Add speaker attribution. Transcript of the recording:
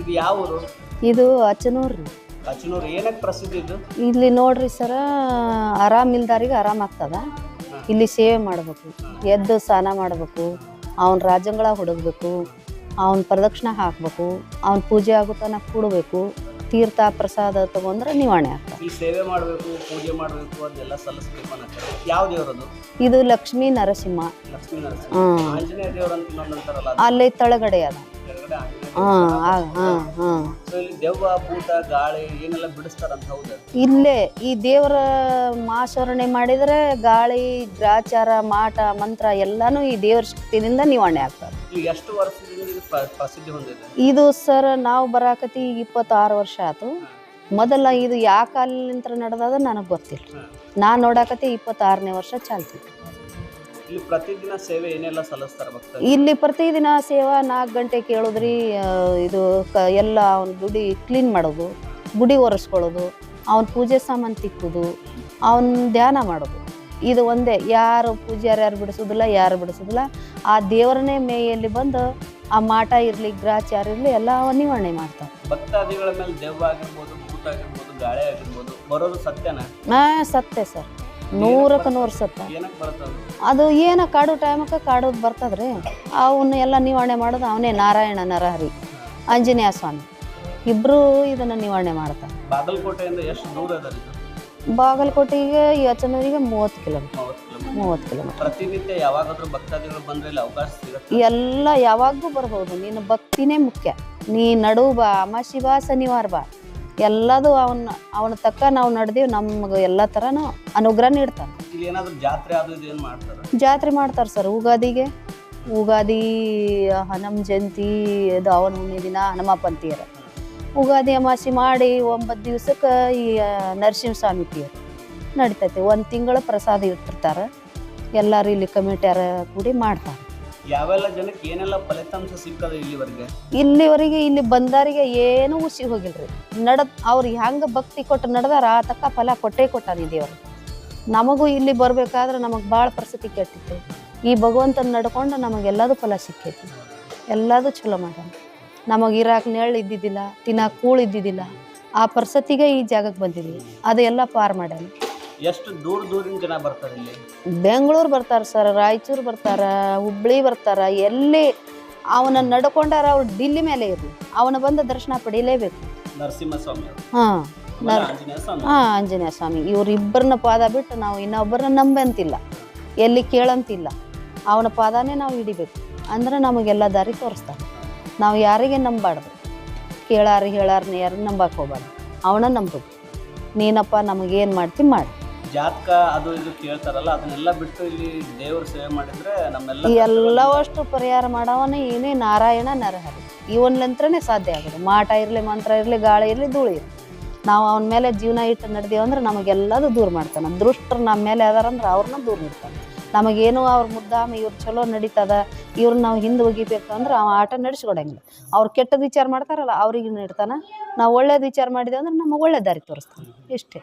Speaker 1: ಇದು ಯಾವ ಊರು?
Speaker 2: ಇದು ಅಚನೂರು
Speaker 1: ಅಚನೂರು ಏನಕ್ಕೆ ಪ್ರಸಿದ್ಧಿ ಇದು?
Speaker 2: ಇಲ್ಲಿ ನೋಡ್ರಿ ಸರ ಆರಾಮ್ ಇಲ್ದಾರಿಗೆ ಆರಾಮ್ ಆಗ್ತದ. ಇಲ್ಲಿ ಸೇವೆ ಮಾಡಬೇಕು ಎದ್ದು ಸ್ನಾನ ಮಾಡಬೇಕು ಅವನ ರಾಜಂಗಳ ಹುಡುಗಬೇಕು ಅವನ ಪ್ರದಕ್ಷಿಣೆ ಹಾಕಬೇಕು ಅವನ ಪೂಜೆ ಆಗುತ್ತಾನ ತನಕ ಕೂಡಬೇಕು ತೀರ್ಥ ಪ್ರಸಾದ ತಗೊಂಡ್ರೆ ನಿವಾರಣೆ ಆಗ್ತದೆ.
Speaker 1: ಇಲ್ಲಿ ಸೇವೆ ಮಾಡಬೇಕು ಪೂಜೆ ಮಾಡಬೇಕು ಅದೆಲ್ಲ ಸಲ್ಲಿಸ್ಬೇಕು ಅನ್ನೋ ಯಾವ ದೇವರದು
Speaker 2: ಇದು ಲಕ್ಷ್ಮೀ ನರಸಿಂಹ.
Speaker 1: ಲಕ್ಷ್ಮೀ ನರಸಿಂಹ. ಆಂಜನೇಯ ಅಂತಾರಲ್ಲ
Speaker 2: ಅಲ್ಲಿ ತಳಗಡೆ ಅದ.
Speaker 1: ಕೆಳಗಡೆ ಆಂಜನೇಯ
Speaker 2: ಹಾಂ ಹಾಂ ಹಾಂ
Speaker 1: ಇಲ್ಲಿ ದೆವ್ವ ಭೂತ ಗಾಳಿ ಏನೆಲ್ಲ ಬಿಡಿಸ್ತಾರಂತ ಹೌದು?
Speaker 2: ಇಲ್ಲೇ ಈ ದೇವರ ಮಾಸರಣೆ ಮಾಡಿದರೆ ಗಾಳಿ ಗ್ರಾಚಾರ ಮಾಟ ಮಂತ್ರ ಎಲ್ಲಾನು ಈ ದೇವರ ಶಕ್ತಿಯಿಂದ ನಿವಾರಣೆ ಆಗ್ತದೆ.
Speaker 1: ಇಲ್ಲಿ ಎಷ್ಟು ವರ್ಷದಿಂದ ಇದು ಪ್ರ- ಪ್ರಸಿದ್ಧಿ ಹೊಂದಿದೆ?
Speaker 2: ಇದು ಸರ್ ನಾವು ಬರಾಕತಿ ಈಗ ಇಪ್ಪತ್ತಾರು ವರ್ಷ ಆಯ್ತು ಮೊದಲ ಇದು ಯಾವ ಕಾಲಿಂತ್ರ ನಡೆದದ ನನಗೆ ಗೊತ್ತಿಲ್ಲ. ನಾ ನೋಡಾಕತಿ ಇಪ್ಪತ್ತಾರನೇ ವರ್ಷ ಚಾಲ್ತಿ
Speaker 1: ಇಲ್ಲಿ ಪ್ರತಿದಿನ ಸೇವೆ ಏನೆಲ್ಲ ಸಲ್ಲಿಸ್ತಾರೆ ಭಕ್ತರು?
Speaker 2: ಇಲ್ಲಿ ಪ್ರತಿದಿನ ಸೇವಾ ನಾಲ್ಕು ಗಂಟೆ ಕೇಳಿದ್ರಿ ಇದು ಕ ಎಲ್ಲ ಅವ್ನ ಗುಡಿ ಕ್ಲೀನ್ ಮಾಡೋದು ಗುಡಿ ಒರೆಸ್ಕೊಳ್ಳೋದು ಅವನ ಪೂಜೆ ಸಾಮಾನು ತಿಕ್ಕೋದು ಅವನ ಧ್ಯಾನ ಮಾಡೋದು. ಇದು ಒಂದೇ ಯಾರು ಪೂಜಾರಿ ಯಾರು ಬಿಡಿಸೋದಿಲ್ಲ ಯಾರು ಬಿಡಿಸೋದಿಲ್ಲ. ಆ ದೇವರನ್ನೇ ಮೇಯಲ್ಲಿ ಬಂದು ಆ ಮಾಟ ಇರಲಿ ಗ್ರಾಚಾರ ಇರಲಿ ಎಲ್ಲ ನಿವಾರಣೆ ಮಾಡ್ತಾರೆ
Speaker 1: ಭಕ್ತಾದಿಗಳ ಮೇಲೆ ದೆವ್ವ ಆಗಿರ್ಬೋದು ಭೂತ ಆಗಿರ್ಬೋದು ಗಾಳಿ ಆಗಿರ್ಬೋದು ಬರೋದು ಸತ್ಯನ?
Speaker 2: ಹಾ ಸತ್ತೆ ಸರ್. ನೂರಕ್ಕೆ ನೂರು ಸತ್ತ. ಅದು ಏನ ಕಾಡು ಟೈಮಕ್ಕೆ ಕಾಡೋದು ಬರ್ತದ್ರಿ. ಅವನ್ನ ಎಲ್ಲ ನಿವಾರಣೆ ಮಾಡೋದು ಅವನೇ ನಾರಾಯಣ ನರಹರಿ ಆಂಜನೇಯ ಸ್ವಾಮಿ. ಇಬ್ರು ಇದನ್ನು ನಿವಾರಣೆ ಮಾಡ್ತಾರೆ.
Speaker 1: ಬಾಗಲಕೋಟೆಯಿಂದ ಎಷ್ಟು ದೂರ
Speaker 2: ಬಾಗಲಕೋಟೆಗೆ ಯಚನೂರಿಗೆ ಮೂವತ್ತು ಕಿಲೋಮೀಟರ್.
Speaker 1: ಮೂವತ್ತು ಕಿಲೋಮೀಟರ್. ಪ್ರತಿನಿತ್ಯ ಯಾವಾಗಾದ್ರೂ ಭಕ್ತಾದಿಗಳು ಬಂದ್ರೆ ಅವಕಾಶ ಸಿಗುತ್ತೆ?
Speaker 2: ಎಲ್ಲ ಯಾವಾಗೂ ಬರ್ಬೋದು. ನಿನ್ನ ಭಕ್ತಿನೇ ಮುಖ್ಯ. ನೀ ನಡು ಬಾ ಅಮಾಸಿ ಬಾ ಶನಿವಾರ ಬಾ. ಎಲ್ಲದು ಅವನ ಅವನ ತಕ್ಕ ನಾವು ನಡೆದೀವಿ ನಮ್ಗೆ ಎಲ್ಲ ಥರನೂ ಅನುಗ್ರಹ ನೀಡ್ತಾರೆ.
Speaker 1: ಇಲ್ಲಿ ಏನಾದ್ರು ಜಾತ್ರೆ ಅದು ಇದು ಏನು ಮಾಡ್ತಾರೆ?
Speaker 2: ಜಾತ್ರೆ ಮಾಡ್ತಾರೆ ಸರ್ ಉಗಾದಿಗೆ. ಉಗಾದಿ ಹನಮ್ ಜಯಂತಿ ಇದು ಅವನ ಹುಣ್ಣಿಮೆ ದಿನ ಹನುಮಪ್ಪಂತಿಯರ ಉಗಾದಿ ಅಮಾಸಿ ಮಾಡಿ ಒಂಬತ್ತು ದಿವ್ಸಕ್ಕೆ ಈ ನರಸಿಂಹಸ್ವಾಮಿ ತೀರ್ ನಡಿತೈತಿ. ಒಂದು ತಿಂಗಳ ಪ್ರಸಾದ ಇಟ್ಟಿರ್ತಾರೆ. ಎಲ್ಲರೂ ಇಲ್ಲಿ ಕಮಿಟಿಯರ ಕೂಡಿ ಮಾಡ್ತಾರೆ.
Speaker 1: ಯಾವೆಲ್ಲ ಜನಕ್ಕೆ ಏನೆಲ್ಲ ಫಲಿತಾಂಶ ಸಿಕ್ಕದ ಇಲ್ಲಿವರೆಗೆ?
Speaker 2: ಇಲ್ಲಿವರೆಗೆ ಇಲ್ಲಿ ಬಂದಾರಿಗೆ ಏನೂ ಉಸಿ ಹೋಗಿಲ್ರಿ. ನಡ ಅವ್ರು ಹೆಂಗೆ ಭಕ್ತಿ ಕೊಟ್ಟು ನಡೆದಾರ ಆ ತಕ್ಕ ಫಲ ಕೊಟ್ಟೇ ಕೊಟ್ಟಾನ ದೇವರು. ನಮಗೂ ಇಲ್ಲಿ ಬರ್ಬೇಕಾದ್ರೆ ನಮಗೆ ಭಾಳ ಪರಿಸ್ಥಿತಿ ಕೆಟ್ಟಿತ್ತು. ಈ ಭಗವಂತನ ನಡ್ಕೊಂಡು ನಮಗೆಲ್ಲದೂ ಫಲ ಸಿಕ್ಕೈತಿ. ಎಲ್ಲದೂ ಚಲೋ ಮಾಡ್ಯಾನ. ನಮಗೆ ಇರಾಕ ನೆರಳು ಇದ್ದಿದ್ದಿಲ್ಲ ತಿನ್ನಕ್ಕೆ ಕೂಳು ಇದ್ದಿದ್ದಿಲ್ಲ. ಆ ಪರಿಸ್ಥಿತಿಗೆ ಈ ಜಾಗಕ್ಕೆ ಬಂದಿದ್ವಿ. ಅದೆಲ್ಲ ಪಾರ್ ಮಾಡ್ಯಾನ.
Speaker 1: ಎಷ್ಟು ದೂರ ದೂರಿನ ಜನ ಬರ್ತಾರೆ ಇಲ್ಲಿ?
Speaker 2: ಬೆಂಗಳೂರು ಬರ್ತಾರೆ ಸರ್ ರಾಯಚೂರು ಬರ್ತಾರ ಹುಬ್ಳಿ ಬರ್ತಾರ ಎಲ್ಲಿ ಅವನ ನಡ್ಕೊಂಡಾರ ಅವ್ರು ಡಿಲ್ಲಿ ಮೇಲೆ ಇರಲಿ. ಅವನ ಬಂದ ದರ್ಶನ ಪಡೀಲೇಬೇಕು.
Speaker 1: ನರಸಿಂಹಸ್ವಾಮಿ ಅವರು.
Speaker 2: ಹಾಂ
Speaker 1: ಆಮೇಲೆ ಆಂಜನೇಯ ಸ್ವಾಮಿ.
Speaker 2: ಹಾಂ ಆಂಜನೇಯ ಸ್ವಾಮಿ. ಇವ್ರಿಬ್ಬರನ್ನ ಪಾದ ಬಿಟ್ಟು ನಾವು ಇನ್ನೊಬ್ಬರನ್ನ ನಂಬಂತಿಲ್ಲ. ಎಲ್ಲಿ ಕೇಳಂತಿಲ್ಲ. ಅವನ ಪಾದನೇ ನಾವು ಹಿಡಿಬೇಕು. ಅಂದ್ರೆ ನಮಗೆಲ್ಲ ದಾರಿ ತೋರಿಸ್ತಾರೆ. ನಾವು ಯಾರಿಗೆ ನಂಬಾರ್ದು ಕೇಳಾರ ಹೇಳಾರನ್ನ ಯಾರು ನಂಬಕ್ಕೆ ಹೋಗ್ಬಾರ್ದು. ಅವನ ನಂಬಬೇಕು. ನೀನಪ್ಪ ನಮಗೇನು ಮಾಡ್ತಿ ಮಾಡಿ.
Speaker 1: ಜಾತಕ ಅದು ಇದು ಕೇಳ್ತಾರಲ್ಲ ಅದನ್ನೆಲ್ಲ ಬಿಟ್ಟು ಇಲ್ಲಿ ದೇವ್ರ ಸೇವೆ ಮಾಡಿದ್ರೆ ನಮ್ಮೆಲ್ಲ
Speaker 2: ಎಲ್ಲವಷ್ಟು ಪರಿಹಾರ ಮಾಡವನ ಏನೇ ನಾರಾಯಣ ನರಹರಿ. ಇವನ್ಲಂತ್ರನೇ ಸಾಧ್ಯ ಆಗೋದು. ಮಾಟ ಇರಲಿ ಮಂತ್ರ ಇರಲಿ ಗಾಳಿ ಇರಲಿ ಧೂಳಿ ಇರಲಿ. ನಾವು ಅವನ ಮೇಲೆ ಜೀವನ ಇಟ್ಟು ನಡೆದೇವು ಅಂದ್ರೆ ನಮಗೆಲ್ಲದು ದೂರ ಮಾಡ್ತಾನೆ. ದುಷ್ಟರು ನಮ್ಮ ಮೇಲೆ ಅದಾರಂದ್ರೆ ಅವ್ರನ್ನ ದೂರ ಇಡ್ತಾನೆ ನಮಗೇನು ಅವ್ರ ಮುದ್ದಾಮ ಇವ್ರು ಚಲೋ ನಡೀತದ ಇವ್ರನ್ನ ನಾವು ಹಿಂದೆ ಒಗಿಬೇಕು ಅಂದ್ರೆ ಅವ ಆಟ ನಡೆಸ್ಕೊಡಂಗಿಲ್ಲ. ಅವ್ರು ಕೆಟ್ಟದ್ದು ವಿಚಾರ ಮಾಡ್ತಾರಲ್ಲ ಅವ್ರಿಗೆ ಇಡ್ತಾನೆ? ನಾವು ಒಳ್ಳೇದು ವಿಚಾರ ಮಾಡಿದೆ ಅಂದ್ರೆ ನಮಗೆ ಒಳ್ಳೆ ದಾರಿ ತೋರಿಸ್ತಾನೆ. ಇಷ್ಟೇ.